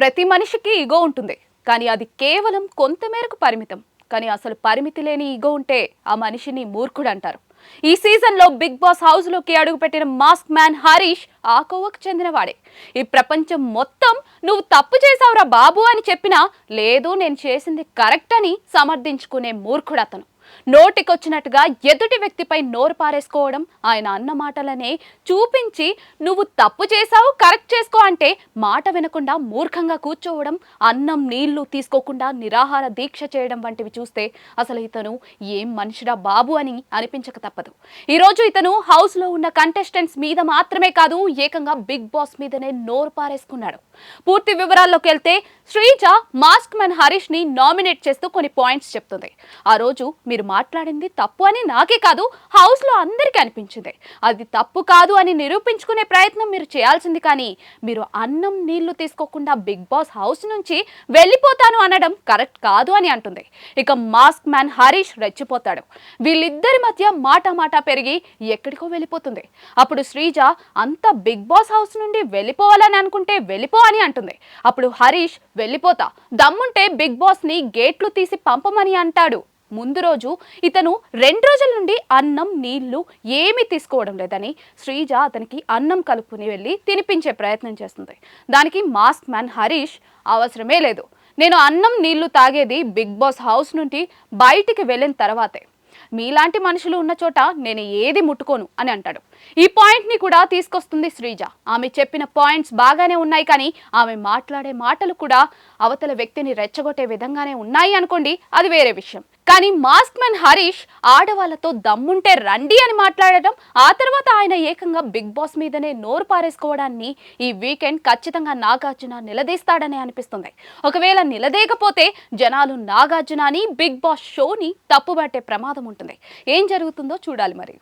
ప్రతి మనిషికి ఈగో ఉంటుంది. కానీ అది కేవలం కొంతమేరకు పరిమితం. కానీ అసలు పరిమితి లేని ఈగో ఉంటే ఆ మనిషిని మూర్ఖుడు అంటారు ఈ సీజన్లో బిగ్ బాస్ హౌస్లోకి అడుగుపెట్టిన మాస్క్ మ్యాన్ హరీష్ ఆ కోవకు చెందినవాడే. ఈ ప్రపంచం మొత్తం నువ్వు తప్పు చేశావురా బాబు అని చెప్పినా లేదు నేను చేసింది కరెక్ట్ అని సమర్థించుకునే మూర్ఖుడతను. నోటికొచ్చినట్టుగా ఎదుటి వ్యక్తిపై నోరు పారేసుకోవడం ఆయన అన్న మాటలనే చూపించి నువ్వు తప్పు చేసావు కరెక్ట్ చేసుకో అంటే మాట వినకుండా మూర్ఖంగా కూర్చోవడం అన్నం నీళ్ళు తీసుకోకుండా నిరాహార దీక్ష చేయడం వంటివి చూస్తే అసలు ఇతను ఏం మనిషిరా బాబు అని అనిపించక తప్పదు. ఈరోజు ఇతను హౌస్లో ఉన్న కంటెస్టెంట్స్ మీద మాత్రమే కాదు ఏకంగా బిగ్ బాస్ మీదనే నోరు పారేసుకున్నాడు. పూర్తి వివరాల్లోకి వెళ్తే శ్రీజ మాస్క్ మ్యాన్ హరీష్ని నామినేట్ చేస్తూ కొన్ని పాయింట్స్ చెప్తుంది. ఆ రోజు మీరు మాట్లాడింది తప్పు అని నాకే కాదు హౌస్లో అందరికీ అనిపించింది. అది తప్పు కాదు అని నిరూపించుకునే ప్రయత్నం మీరు చేయాల్సింది కానీ మీరు అన్నం నీళ్ళు తీసుకోకుండా బిగ్ బాస్ హౌస్ నుంచి వెళ్ళిపోతాను అనడం కరెక్ట్ కాదు అని అంటుంది. ఇక మాస్క్ మ్యాన్ హరీష్ రెచ్చిపోతాడు. వీళ్ళిద్దరి మధ్య మాట మాట పెరిగి ఎక్కడికో వెళ్ళిపోతుంది. అప్పుడు శ్రీజ అంత బిగ్ బాస్ హౌస్ నుండి వెళ్ళిపోవాలని అనుకుంటే వెళ్ళిపో అని అంటుంది. అప్పుడు హరీష్ వెళ్ళిపోతా. దమ్ముంటే బిగ్ బాస్ని గేట్లు తీసి పంపమని అంటాడు. ముందు రోజు ఇతను రెండు రోజుల నుండి అన్నం నీళ్ళు ఏమీ తీసుకోవడం లేదని శ్రీజ అతనికి అన్నం కలుపుకుని వెళ్ళి తినిపించే ప్రయత్నం చేస్తుంది. దానికి మాస్క్ మ్యాన్ హరీష్ అవసరమే లేదు. నేను అన్నం నీళ్ళు తాగేది బిగ్ బాస్ హౌస్ నుండి బయటికి వెళ్ళిన తర్వాతే. మీలాంటి మనుషులు ఉన్న చోట నేను ఏది ముట్టుకోను అని అంటాడు. ఈ పాయింట్ని కూడా తీసుకొస్తుంది శ్రీజ. ఆమె చెప్పిన పాయింట్స్ బాగానే ఉన్నాయి కానీ ఆమె మాట్లాడే మాటలు కూడా అవతల వ్యక్తిని రెచ్చగొట్టే విధంగానే ఉన్నాయి అనుకోండి అది వేరే విషయం. కానీ మాస్క్ మ్యాన్ హరీష్ ఆడవాళ్ళతో దమ్ముంటే రండి అని మాట్లాడడం ఆ తర్వాత ఆయన ఏకంగా బిగ్ బాస్ మీదనే నోరు పారేసుకోవడాన్ని ఈ వీకెండ్ ఖచ్చితంగా నాగార్జున నిలదీస్తాడని అనిపిస్తుంది. ఒకవేళ నిలదేకపోతే జనాలు నాగార్జునని బిగ్ బాస్ షోని తప్పుబట్టే ప్రమాదం ఉంటుంది. ఏం జరుగుతుందో చూడాలి మరి.